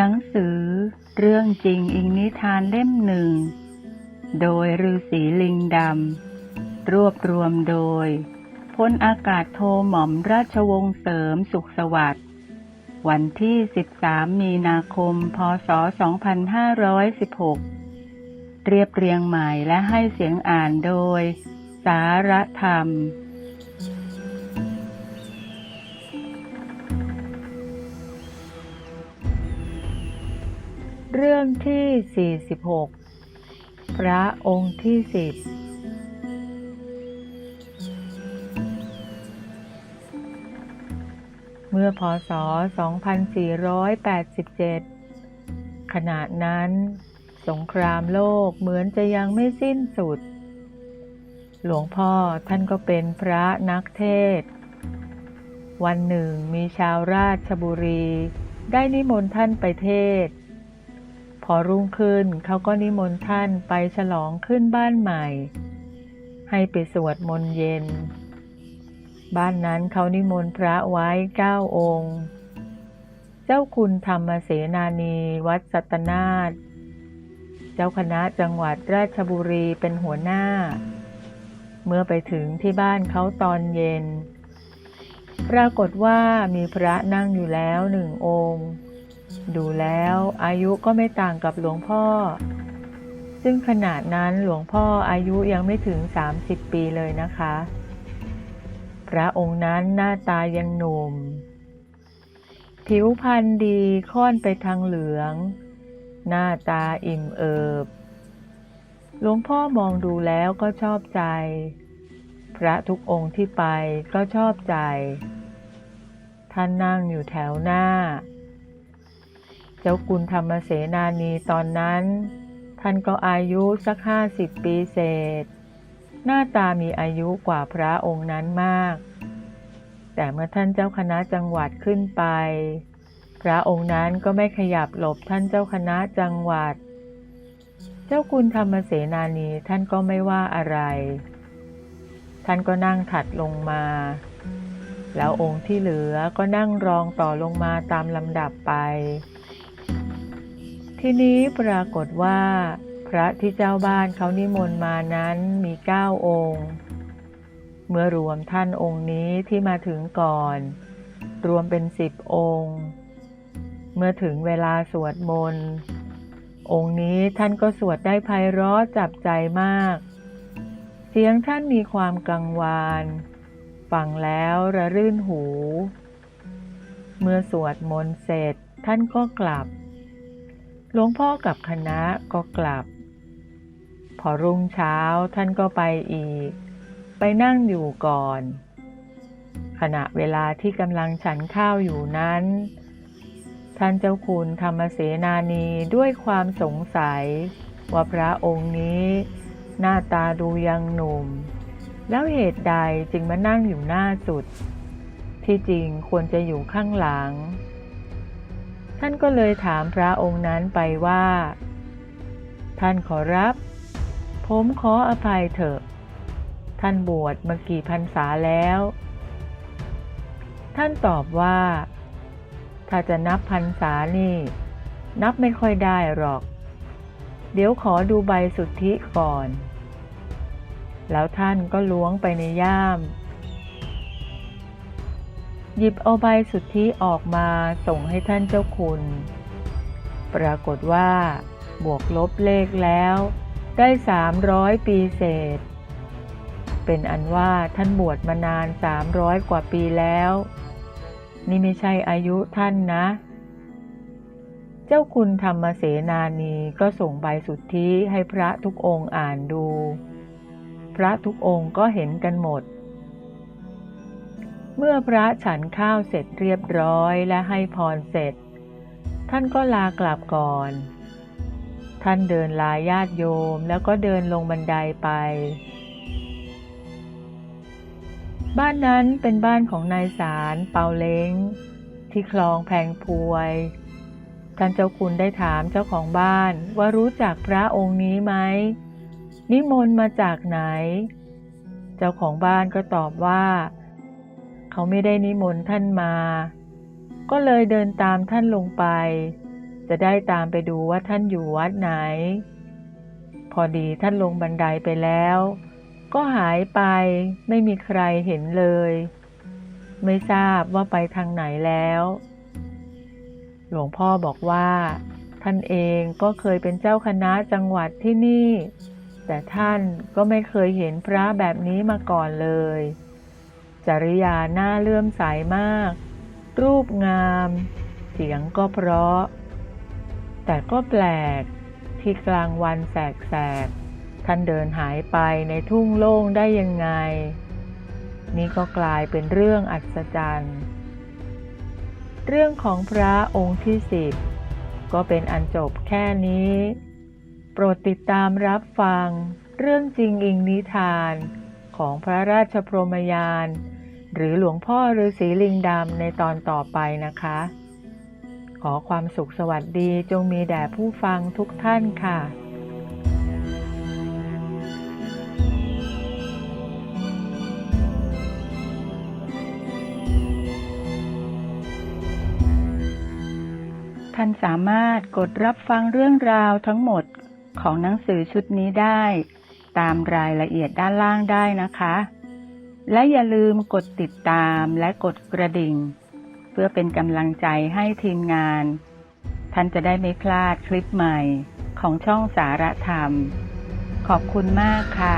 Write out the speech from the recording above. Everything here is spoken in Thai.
หนังสือเรื่องจริงอิงนิทานเล่มหนึ่ง โดยฤาษีลิงดำ รวบรวมโดยพลอากาศโทหม่อมราชวงศ์เสริมสุขสวัสดิ์วันที่ 13 มีนาคม พศ 2516 เรียบเรียงใหม่และให้เสียงอ่านโดย สารธรรม เรื่องที่ 46 พระองค์ที่สิบเมื่อพศ 2487 ขณะนั้นสงครามโลกเหมือนจะยังไม่สิ้นสุด หลวงพ่อท่านก็เป็นพระนักเทศ วันหนึ่งมีชาวราชบุรี ได้นิมนต์ท่านไปเทศ อรุ่งขึ้นเขาก็นิมนต์ท่านไปฉลองขึ้นบ้านใหม่ ให้ไปสวดมนต์เย็น บ้านนั้นเขานิมนต์พระไว้เก้าองค์ เจ้าคุณธรรมเสนานีวัดสัตนาถเจ้าคณะจังหวัดราชบุรีเป็นหัวหน้า เมื่อไปถึงที่บ้านเขาตอนเย็น ปรากฏว่ามีพระนั่งอยู่แล้วหนึ่งองค์ ดูแล้วอายุก็ไม่ต่างกับหลวงพ่อ ซึ่งขนาดนั้นหลวงพ่ออายุยังไม่ถึง 30 ปีเลยนะคะ พระองค์นั้นหน้าตายังหนุ่ม ผิวพรรณดีค่อนไปทางเหลือง หน้าตาอิ่มเอิบ หลวงพ่อมองดูแล้วก็ชอบใจ พระทุกองค์ที่ไปก็ชอบใจ ท่านนั่งอยู่แถวหน้า เจ้าคุณธรรมเสนานีตอนนั้น ท่านก็อายุสักห้าสิบปีเศษ หน้าตามีอายุกว่าพระองค์นั้นมาก แต่เมื่อท่านเจ้าคณะจังหวัดขึ้นไป พระองค์นั้นก็ไม่ขยับหลบท่านเจ้าคณะจังหวัด เจ้าคุณธรรมเสนานีท่านก็ไม่ว่าอะไร ท่านก็นั่งถัดลงมาแล้วองค์ที่เหลือก็นั่งรองต่อลงมาตามลำดับไป ทีนี้ปรากฏว่า พระที่เจ้าบ้านเขานิมนต์มานั้นมีเก้าองค์ เมื่อรวมท่านองค์นี้ที่มาถึงก่อน รวมเป็นสิบองค์ เมื่อถึงเวลาสวดมนต์ องค์นี้ท่านก็สวดได้ไพเราะจับใจมาก เสียงท่านมีความกังวานฟังแล้วระรื่นหู เมื่อสวดมนต์เสร็จท่านก็กลับ หลวงพ่อกับคณะก็กลับ พอรุ่งเช้าท่านก็ไปอีก ไปนั่งอยู่ก่อน ขณะเวลาที่กำลังฉันข้าวอยู่นั้น ท่านเจ้าคุณธรรมเสนานีด้วยความสงสัย ว่าพระองค์นี้ หน้าตาดูยังหนุ่ม แล้วเหตุใดจึงมานั่งอยู่หน้าสุด ที่จริงควรจะอยู่ข้างหลัง ท่านก็เลยถามพระองค์นั้นไปว่า ท่านขอรับ ผมขออภัยเถอะ ท่านบวชมากี่พรรษาแล้ว ท่านตอบว่า ถ้าจะนับพรรษานี่ นับไม่ค่อยได้หรอก เดี๋ยวขอดูใบสุทธิก่อน แล้วท่านก็ล้วงไปในย่าม หยิบเอาใบสุทธิออกมาส่งให้ท่านเจ้าคุณ ปรากฏว่า บวกลบเลขแล้ว ได้สามร้อยปีเศษ เป็นอันว่าท่านบวชมานานสามร้อยกว่าปีแล้ว นี่ไม่ใช่อายุท่านนะ เจ้าคุณธรรมเสนานีก็ส่งใบสุทธิให้พระทุกองค์อ่านดู พระทุกองค์ก็เห็นกันหมด เมื่อพระฉันข้าวเสร็จเรียบร้อยและให้พรเสร็จ ท่านก็ลากลับก่อน ท่านเดินลาญาติโยมแล้วก็เดินลงบันไดไป บ้านนั้นเป็นบ้านของนายสารเปาเล้ง ที่คลองแพงพวย ท่านเจ้าคุณได้ถามเจ้าของบ้านว่ารู้จักพระองค์นี้ไหม นิมนต์มาจากไหน เจ้าของบ้านก็ตอบว่า เขาไม่ได้นิมนต์ท่านมา ก็เลยเดินตามท่านลงไป จะได้ตามไปดูว่าท่านอยู่วัดไหน พอดีท่านลงบันไดไปแล้ว ก็หายไปไม่มีใครเห็นเลย ไม่ทราบว่าไปทางไหนแล้ว หลวงพ่อบอกว่า ท่านเองก็เคยเป็นเจ้าคณะจังหวัดที่นี่ แต่ท่านก็ไม่เคยเห็นพระแบบนี้มาก่อนเลย จริยาหน้าเลื่อมใสมาก รูปงาม เสียงก็เพราะ แต่ก็แปลกที่กลางวันแสกๆท่านเดินหายไปในทุ่งโล่งได้ยังไง นี่ก็กลายเป็นเรื่องอัศจรรย์ เรื่องของพระองค์ที่สิบก็เป็นอันจบแค่นี้ โปรดติดตามรับฟัง เรื่องจริงอิงนิทานของพระราชพรมยาน หรือหลวงพ่อฤาษีลิงดำในตอนต่อไปนะคะ ขอความสุขสวัสดีจงมีแด่ผู้ฟังทุกท่านค่ะท่านสามารถกดรับฟังเรื่องราวทั้งหมดของหนังสือชุดนี้ได้ ตามรายละเอียดด้านล่างได้นะคะ และอย่าลืมกดติดตามและกดกระดิ่ง เพื่อเป็นกำลังใจให้ทีมงาน ท่านจะได้ไม่พลาดคลิปใหม่ของช่องสารธรรม ขอบคุณมากค่ะ